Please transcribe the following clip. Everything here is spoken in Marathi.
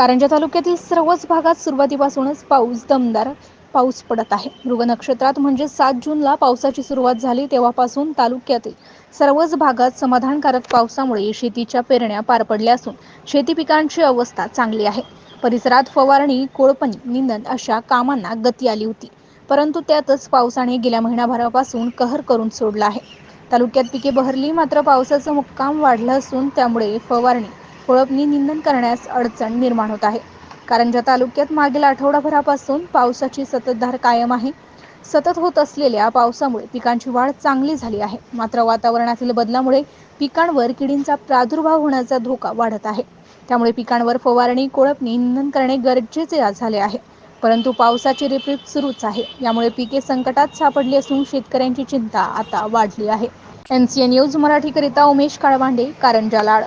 कारंजा तालुक्यातील सर्वच भागात सुरुवातीपासूनच पाऊस दमदार पाऊस पडत आहे. मृग नक्षत्रात म्हणजे सात जूनला पावसाची सुरुवात झाली तेव्हापासून तालुक्यातील सर्वच भागात समाधानकारक पावसामुळे शेतीच्या पेरण्या पार पडल्या असून शेती पिकांची अवस्था चांगली आहे. परिसरात फवारणी कोळपणी निंदन अशा कामांना गती आली होती. परंतु त्यातच पावसाने गेल्या महिनाभरापासून कहर करून सोडला आहे. तालुक्यात पिके बहरली मात्र पावसाचं मुक्काम वाढलं असून त्यामुळे फवारणी कोळपणी निंदन करण्यास अडचण निर्माण होत आहे. कारंजा तालुक्यात मागील आठवडाभरापासून पावसाची सततधार कायम आहे सतत होत असलेल्या पावसामुळे पिकांची वाढ चांगली झाली आहे. मात्र वातावरणातील बदलामुळे पिकांवर किडींचा प्रादुर्भाव होण्याचा धोका वाढत आहे. त्यामुळे पिकांवर फवारणी कोळपणी निंदन करणे गरजेचे झाले आहे. परंतु पावसाची रिपरिप सुरूच आहे. यामुळे पिके संकटात सापडली असून शेतकऱ्यांची चिंता आता वाढली आहे. एन सी एन न्यूज मराठीकरिता उमेश काळवांडे कारंजा लाड.